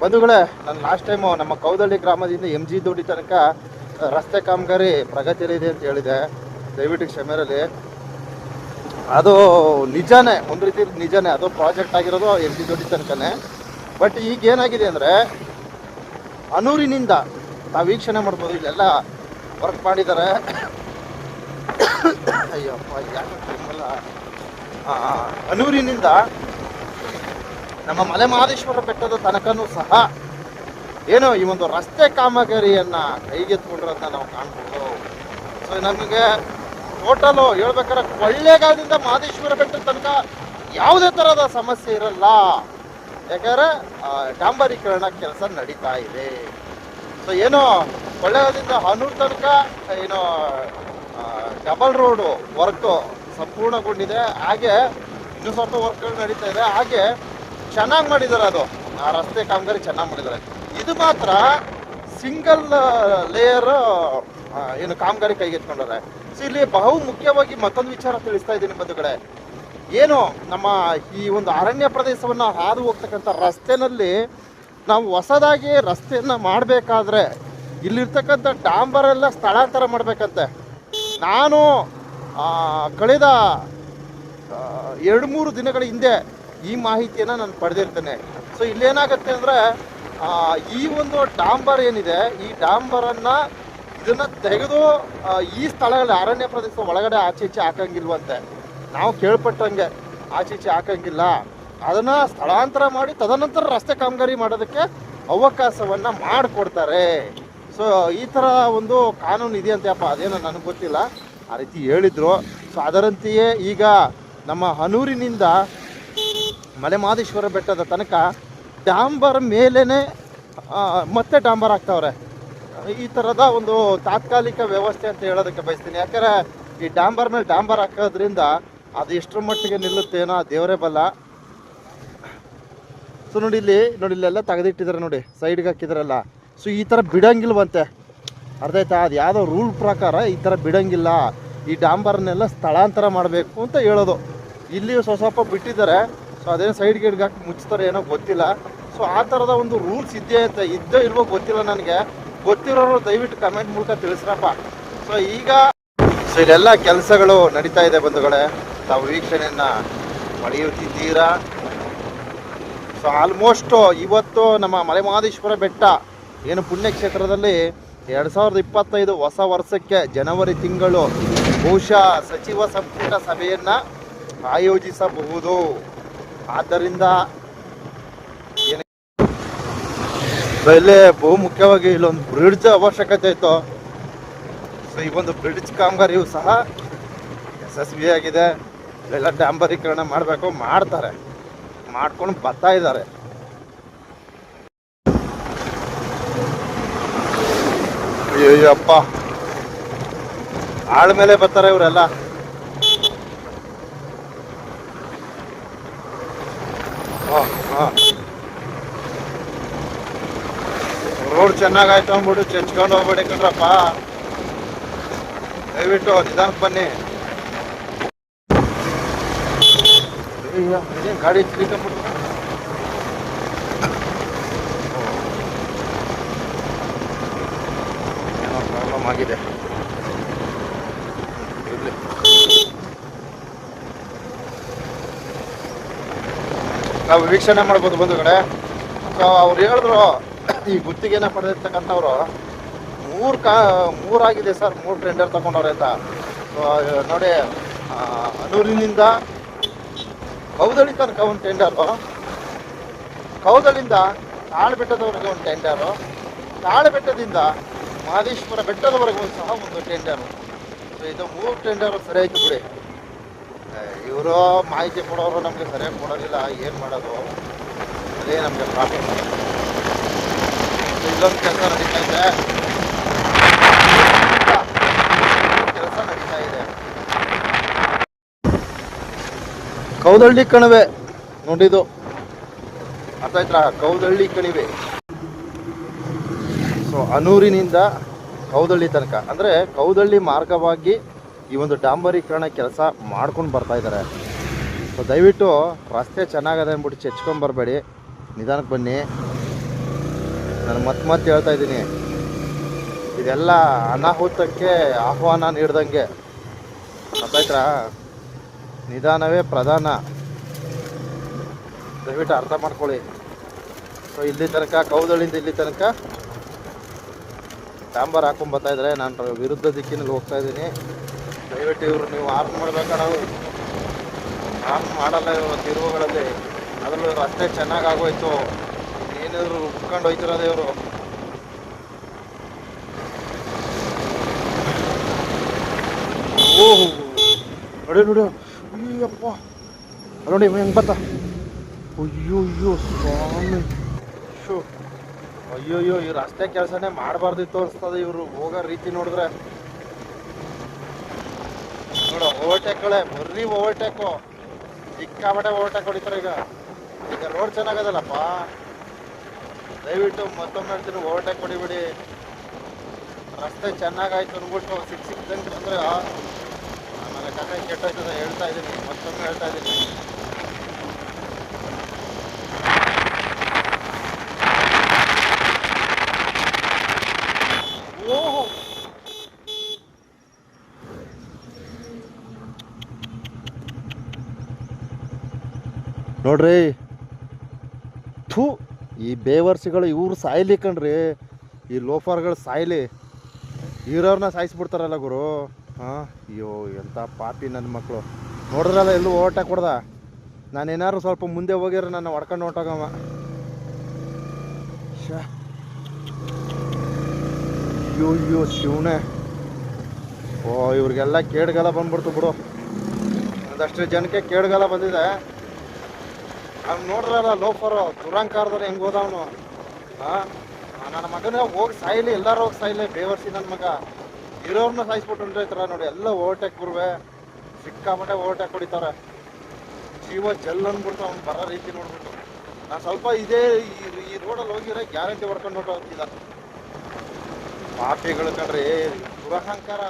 ಬಂಧುಗಳೇ, ನಾನು last time ನಮ್ಮ ಕೌದಳ್ಳಿ ಗ್ರಾಮದಿಂದ ಎಂ ಜಿ ದೊಡ್ಡಿ ತನಕ ರಸ್ತೆ ಕಾಮಗಾರಿ ಪ್ರಗತಿಯಲ್ಲಿದೆ ಅಂತ ಹೇಳಿದೆ. ದಯವಿಟ್ಟು ಕ್ಷಮೆರಲ್ಲಿ ಅದು ನಿಜಾನೇ, ಒಂದು ರೀತಿ ನಿಜಾನೇ, ಅದು ಪ್ರಾಜೆಕ್ಟ್ ಆಗಿರೋದು ಎಂ ಜಿ ದೊಡ್ಡಿ ತನಕನೇ. ಬಟ್ ಈಗ ಏನಾಗಿದೆ ಅಂದರೆ, ಅನೂರಿನಿಂದ ನಾವು ವೀಕ್ಷಣೆ ಮಾಡ್ಬೋದು, ಇಲ್ಲೆಲ್ಲ ವರ್ಕ್ ಮಾಡಿದ್ದಾರೆ. ಅಯ್ಯಪ್ಪ, ಯಾಕೆ ಅನೂರಿನಿಂದ ನಮ್ಮ ಮಲೆ ಮಹದೇಶ್ವರ ಬೆಟ್ಟದ ತನಕನೂ ಸಹ ಏನು ಈ ಒಂದು ರಸ್ತೆ ಕಾಮಗಾರಿಯನ್ನ ಕೈಗೆತ್ಕೊಂಡಿರೋದನ್ನ ನಾವು ಕಾಣ್ಬೋದು. ಸೊ ನಮಗೆ ಟೋಟಲು ಹೇಳ್ಬೇಕಾದ್ರೆ ಕೊಳ್ಳೇಗಾಲದಿಂದ ಮಹದೇಶ್ವರ ಬೆಟ್ಟದ ತನಕ ಯಾವುದೇ ಥರದ ಸಮಸ್ಯೆ ಇರಲ್ಲ. ಯಾಕಂದ್ರೆ ಡಾಂಬರೀಕರಣ ಕೆಲಸ ನಡೀತಾ ಇದೆ. ಸೊ ಏನು ಕೊಳ್ಳೇಗಾಲದಿಂದ ಹನೂರು ತನಕ ಏನು ಡಬಲ್ ರೋಡು ವರ್ಕು ಸಂಪೂರ್ಣಗೊಂಡಿದೆ. ಹಾಗೆ ಇನ್ನೂ ಸ್ವಲ್ಪ ವರ್ಕ್ಗಳು ನಡೀತಾ ಇದೆ. ಹಾಗೆ ಚೆನ್ನಾಗಿ ಮಾಡಿದ್ದಾರೆ ಅದು. ಆ ರಸ್ತೆ ಕಾಮಗಾರಿ ಚೆನ್ನಾಗಿ ಮಾಡಿದ್ದಾರೆ ಇದು ಮಾತ್ರ ಸಿಂಗಲ್ ಲೇಯರ್ ಏನು ಕಾಮಗಾರಿ ಕೈಗೆತ್ಕೊಂಡಾರೆ ಸೊ ಇಲ್ಲಿ ಬಹು ಮುಖ್ಯವಾಗಿ ಮತ್ತೊಂದು ವಿಚಾರ ತಿಳಿಸ್ತಾ ಇದ್ದೀನಿ ಬಂಧುಗಳೇ. ಏನು, ನಮ್ಮ ಈ ಒಂದು ಅರಣ್ಯ ಪ್ರದೇಶವನ್ನು ಹಾದು ಹೋಗ್ತಕ್ಕಂಥ ರಸ್ತೆನಲ್ಲಿ ನಾವು ಹೊಸದಾಗಿ ರಸ್ತೆಯನ್ನು ಮಾಡಬೇಕಾದ್ರೆ ಇಲ್ಲಿರ್ತಕ್ಕಂಥ ಡಾಂಬರೆಲ್ಲ ಸ್ಥಳಾಂತರ ಮಾಡಬೇಕಂತೆ. ನಾನು ಕಳೆದ ಎರಡು ಮೂರು ದಿನಗಳ ಹಿಂದೆ ಈ ಮಾಹಿತಿಯನ್ನು ನಾನು ಪಡೆದಿರ್ತೇನೆ. ಸೊ ಇಲ್ಲೇನಾಗುತ್ತೆ ಅಂದರೆ ಈ ಒಂದು ಡಾಂಬರ್ ಏನಿದೆ, ಈ ಡಾಂಬರನ್ನು ಇದನ್ನು ತೆಗೆದು ಈ ಸ್ಥಳಗಳಲ್ಲಿ ಅರಣ್ಯ ಪ್ರದೇಶ ಒಳಗಡೆ ಆಚೆ ಈಚೆ ಹಾಕಂಗಿಲ್ವಂತೆ. ನಾವು ಕೇಳ್ಪಟ್ಟಂಗೆ ಆಚೆ ಈಚೆ ಹಾಕಂಗಿಲ್ಲ. ಅದನ್ನು ಸ್ಥಳಾಂತರ ಮಾಡಿ, ತದನಂತರ ರಸ್ತೆ ಕಾಮಗಾರಿ ಮಾಡೋದಕ್ಕೆ ಅವಕಾಶವನ್ನು ಮಾಡಿಕೊಡ್ತಾರೆ. ಸೊ ಈ ಥರ ಒಂದು ಕಾನೂನು ಇದೆ ಇದೆಯಂತೆಯಪ್ಪ, ಅದೇನೋ ನನಗೆ ಗೊತ್ತಿಲ್ಲ. ಆ ರೀತಿ ಹೇಳಿದ್ರು. ಸೊ ಅದರಂತೆಯೇ ಈಗ ನಮ್ಮ ಹನೂರಿನಿಂದ ಮಲೆಮಹದೇಶ್ವರ ಬೆಟ್ಟದ ತನಕ ಡಾಂಬರ್ ಮೇಲೇ ಮತ್ತೆ ಡಾಂಬರ್ ಆಗ್ತಾವ್ರೆ. ಈ ಥರದ ಒಂದು ತಾತ್ಕಾಲಿಕ ವ್ಯವಸ್ಥೆ ಅಂತ ಹೇಳೋದಕ್ಕೆ ಬಯಸ್ತೀನಿ. ಯಾಕಂದರೆ ಈ ಡಾಂಬರ್ ಮೇಲೆ ಡಾಂಬರ್ ಹಾಕೋದ್ರಿಂದ ಅದು ಎಷ್ಟರ ಮಟ್ಟಿಗೆ ನಿಲ್ಲುತ್ತೇನೋ ದೇವರೇ ಬಲ್ಲ ಸೊ ನೋಡಿ ಇಲ್ಲಿ, ನೋಡಿ ಇಲ್ಲೆಲ್ಲ ತೆಗೆದಿಟ್ಟಿದ್ದಾರೆ ನೋಡಿ ಸೈಡ್ಗೆ ಹಾಕಿದಾರಲ್ಲ. ಸೊ ಈ ಥರ ಬಿಡಂಗಿಲ್ವಂತೆ. ಅರ್ಧ ಆಯ್ತಾ? ಅದು ಯಾವುದೋ ರೂಲ್ ಪ್ರಕಾರ ಈ ಥರ ಬಿಡಂಗಿಲ್ಲ. ಈ ಡಾಂಬರ್ನೆಲ್ಲ ಸ್ಥಳಾಂತರ ಮಾಡಬೇಕು ಅಂತ ಹೇಳೋದು. ಇಲ್ಲಿಯೂ ಸ್ವಲ್ಪ ಬಿಟ್ಟಿದ್ದಾರೆ. ಸೊ ಅದೇ ಸೈಡ್ ಗಿಡ್ಗೆ ಹಾಕಿ ಮುಚ್ತಾರೆ ಏನೋ ಗೊತ್ತಿಲ್ಲ. ಸೊ ಆ ಥರದ ಒಂದು ರೂಲ್ಸ್ ಇದ್ದೇ ಅಂತ ಇದ್ದೋ ಇಲ್ವೋ ಗೊತ್ತಿಲ್ಲ ನನಗೆ. ಗೊತ್ತಿರೋರು ದಯವಿಟ್ಟು ಕಮೆಂಟ್ ಮೂಲಕ ತಿಳಿಸ್ರಪ್ಪ. ಸೊ ಈಗ ಸೊ ಇಲ್ಲೆಲ್ಲ ಕೆಲಸಗಳು ನಡೀತಾ ಇದೆ ಬಂಧುಗಳೇ. ತಾವು ವೀಕ್ಷಣೆಯನ್ನು ಪಡೆಯುತ್ತಿದ್ದೀರಾ? ಸೊ ಆಲ್ಮೋಸ್ಟ್ ಇವತ್ತು ನಮ್ಮ ಮಲೆಮಹದೇಶ್ವರ ಬೆಟ್ಟ, ಏನು ಪುಣ್ಯಕ್ಷೇತ್ರದಲ್ಲಿ ಎರಡು ಸಾವಿರದ ಇಪ್ಪತ್ತೈದು ಹೊಸ ವರ್ಷಕ್ಕೆ ಜನವರಿ ತಿಂಗಳು ಬಹುಶಃ ಸಚಿವ ಸಂಪುಟ ಸಭೆಯನ್ನು ಆಯೋಜಿಸಬಹುದು. ಆದ್ದರಿಂದ ಇಲ್ಲಿ ಬಹು ಮುಖ್ಯವಾಗಿ ಇಲ್ಲೊಂದು ಬ್ರಿಡ್ಜ್ ಅವಶ್ಯಕತೆ ಇತ್ತು. ಸೊ, ಈ ಒಂದು ಬ್ರಿಡ್ಜ್ ಕಾಮಗಾರಿಯು ಸಹ ಯಶಸ್ವಿಯಾಗಿದೆ ಎಲ್ಲ ಡಾಂಬರೀಕರಣ ಮಾಡಬೇಕು, ಮಾಡ್ತಾರೆ. ಮಾಡ್ಕೊಂಡು ಬರ್ತಾ ಇದ್ದಾರೆ. ಅಯ್ಯಪ್ಪ ಆಳ ಮೇಲೆ ಬರ್ತಾರೆ ಇವರೆಲ್ಲ. ರೋಡ್ ಚೆನ್ನಾಗಾಯ್ತು ಅಂದ್ಬಿಟ್ಟು ಚಚ್ಕೊಂಡು ಹೋಗ್ಬೇಡಿ ಕಣ್ರಪ್ಪ. ದಯವಿಟ್ಟು ನಿಧಾನಕ್ಕೆ ಬನ್ನಿ. ಗಾಡಿ ಏನೋ ಪ್ರಾಬ್ಲಮ್ ಆಗಿದೆ. ನಾವು ವೀಕ್ಷಣೆ ಮಾಡ್ಬೋದು ಬಂಧುಗಳೇ. ಕಡೆ ಅವ್ರು ಹೇಳಿದ್ರು ಈ ಗುತ್ತಿಗೆನ ಪಡೆದಿರ್ತಕ್ಕಂಥವ್ರು, ಮೂರು ಕಾ, ಮೂರಾಗಿದೆ ಸರ್, ಮೂರು ಟೆಂಡರ್ ತಗೊಂಡವ್ರೆ ಅಂತ. ನೋಡಿ ಅನೂರಿನಿಂದ ಕೌದಳಿ ತನಕ ಒಂದು ಟೆಂಡರು ಕೌದಳಿಂದ ತಾಳಬೆಟ್ಟದವರೆಗೆ ಒಂದು ಟೆಂಡರು ತಾಳಬೆಟ್ಟದಿಂದ ಮಹದೇಶ್ವರ ಬೆಟ್ಟದವರೆಗೂ ಸಹ ಒಂದು ಟೆಂಡರು ಸೊ ಇದು ಮೂರು ಟೆಂಡರು ಸರಿ ಆಯ್ತು ಬಿಡಿ. ಇವರು ಮಾಹಿತಿ ಕೊಡೋರು ನಮಗೆ ಸರಿಯಾಗಿ ಕೊಡೋದಿಲ್ಲ, ಏನು ಮಾಡೋದು? ಅದೇ ನಮಗೆ ಪ್ರಾಬ್ಲಮ್ ಕೌದಳ್ಳಿ ಕಣಿವೆ ನೋಡಿದು ಅರ್ಥ ಆಯ್ತಾ ಕೌದಳ್ಳಿ ಕಣಿವೆ. ಸೊ ಅನೂರಿನಿಂದ ಕೌದಳ್ಳಿ ತನಕ. ಅಂದರೆ ಕೌದಳ್ಳಿ ಮಾರ್ಗವಾಗಿ ಈ ಒಂದು ಡಾಂಬರೀಕರಣ ಕೆಲಸ ಮಾಡ್ಕೊಂಡು ಬರ್ತಾ ಇದ್ದಾರೆ. ಸೊ ದಯವಿಟ್ಟು ರಸ್ತೆ ಚೆನ್ನಾಗದೆ ಅಂದ್ಬಿಟ್ಟು ಚೆಚ್ಕೊಂಡ್ ಬರಬೇಡಿ. ನಿಧಾನಕ್ಕೆ ಬನ್ನಿ. ನಾನು ಮತ್ತೆ ಮತ್ತೆ ಹೇಳ್ತಾ ಇದ್ದೀನಿ. ಇದೆಲ್ಲ ಅನಾಹುತಕ್ಕೆ ಆಹ್ವಾನ ನೀಡ್ದಂಗೆ. ಗೊತ್ತಾಯ್ತಾ ನಿಧಾನವೇ ಪ್ರಧಾನ. ದಯವಿಟ್ಟು ಅರ್ಥ ಮಾಡ್ಕೊಳ್ಳಿ. ಸೊ ಇಲ್ಲಿ ತನಕ ಕೌದಳಿಂದ ಇಲ್ಲಿ ತನಕ ಡಾಂಬರ್ ಹಾಕೊಂಡ್ ಬರ್ತಾ ಇದ್ದಾರೆ. ನಾನು ವಿರುದ್ಧ ದಿಕ್ಕಿನಲ್ಲಿ ಹೋಗ್ತಾ ಇದ್ದೀನಿ. ದಯವಿಟ್ಟು ಇವರು ನೀವು ಆರ್ಮ್ ಮಾಡ್ಬೇಕಣ ಆರ್ಮ್ ಮಾಡಲ್ಲ ಇರುವ ತಿರುವುಗಳಲ್ಲಿ ಅದರಲ್ಲೂ ರಸ್ತೆ ಚೆನ್ನಾಗಿ ಏನಾದ್ರು ಉಟ್ಕೊಂಡು ಹೋಯ್ತಿರೋದು ಇವರು ಓಹೋ, ನೋಡಿ ನೋಡಿ. ಅಯ್ಯಪ್ಪ. ನೋಡಿ ಹೆಂಗೆ ಬತ್ತ ಅಯ್ಯೋ ಅಯ್ಯೋ, ಸ್ವಾಮಿ. ಶೋ. ಅಯ್ಯೋ ಈ ರಸ್ತೆ ಕೆಲಸನೇ ಮಾಡಬಾರ್ದಿತ್ತು ಅನ್ಸ್ತದೆ ಇವರು. ಹೋಗೋ ರೀತಿ ನೋಡಿದ್ರೆ. ನೋಡ, ಓವರ್ಟೇಕ್ಗಳೇ, ಬರ್ರಿ ಓವರ್ಟೇಕು. ಸಿಕ್ಕಾಪಟ್ಟೆ ಓವರ್ಟೇಕ್ ಹೊಡಿತಾರೆ ಈಗ. ಈಗ ರೋಡ್ ಚೆನ್ನಾಗದಲ್ಲಪ್ಪ ದಯವಿಟ್ಟು ಮತ್ತೊಮ್ಮೆ ಹೇಳ್ತೀನಿ ಓವರ್ಟೇಕ್ ಹೊಡಿಬಿಡಿ. ರಸ್ತೆ ಚೆನ್ನಾಗಾಯ್ತು ಅಂದ್ಬಿಟ್ಟು ಸಿಕ್ ಸಿಕ್ಕಿದಂಗೆ ಅಂದ್ರೆ ಆಮೇಲೆ ಕಥೆ ಕೆಟ್ಟೋಯ್ತದೆ ಹೇಳ್ತಾ ಇದ್ದೀನಿ. ಮತ್ತೊಮ್ಮೆ ಹೇಳ್ತಾ ಇದ್ದೀನಿ. ನೋಡ್ರಿ. ಥೂ! ಈ ಬೇವರ್ಸಿಗಳು ಇವ್ರು ಸಾಯ್ಲಿ ಕಣ್ರಿ. ಈ ಲೋಫರ್ಗಳು ಸಾಯ್ಲಿ. ಇರೋರ್ನ ಸಾಯಿಸ್ಬಿಡ್ತಾರಲ್ಲ ಗುರು. ಹಾಂ? ಅಯ್ಯೋ ಎಂಥ ಪಾಪಿ ನನ್ನ ಮಕ್ಕಳು ನೋಡಿದ್ರಲ್ಲ ಎಲ್ಲೂ ಓಟ ಕೊಡ್ದ ನಾನು ಏನಾದ್ರು ಸ್ವಲ್ಪ ಮುಂದೆ ಹೋಗಿರೋ ನನ್ನ ಹೊಡ್ಕೊಂಡು ಹೊಂಟೋಗಮ್ಮ. ಅಯ್ಯೋ ಅಯ್ಯೋ, ಶಿವನೇ. ಓ, ಇವ್ರಿಗೆಲ್ಲ ಕೇಡ್ಗಾಲ ಬಂದ್ಬಿಡ್ತು ಬಿಡು. ಒಂದಷ್ಟು ಜನಕ್ಕೆ ಕೇಡ್ಗಾಲ ಬಂದಿದೆ. ಅವ್ನು ನೋಡ್ರಲ್ಲ ಲೋಫರು ದುರಂಕಾರದವ್ರು ಹೆಂಗ್ ಹೋದವನು. ಹಾಂ ನನ್ನ ಮಗನ ಹೋಗಿ ಸಾಯ್ಲಿ, ಎಲ್ಲರೂ ಹೋಗಿ ಸಾಯ್ಲಿ, ಬೇವರ್ಸಿ ನನ್ನ ಮಗ. ಇರೋರ್ನ ಸಾಯಿಸ್ಬಿಟ್ಟು ಹೊಂಟೋಯ್ತಾರ ನೋಡಿ, ಎಲ್ಲ ಓವರ್ಟೇಕ್ ಗುರುವೆ. ಸಿಕ್ಕಾಪಟ್ಟೆ ಓವರ್ಟೇಕ್ ಹೊಡಿತಾರೆ. ಜೀವ ಜಲ್ ಅಂದ್ಬಿಟ್ಟು ಅವ್ನು ಬರೋ ರೀತಿ ನೋಡ್ಬಿಟ್ಟು. ನಾನು ಸ್ವಲ್ಪ ಇದೇ ಈ- ರೋಡಲ್ಲಿ ಹೋಗಿದ್ರೆ ಗ್ಯಾರಂಟಿ ಹೊಡ್ಕೊಂಡು ಹೊಟ್ಟೋಗ್ತಿದ್ದ ಪಾಪಿಗಳು ಕಣ್ರಿ, ದುರಹಂಕಾರ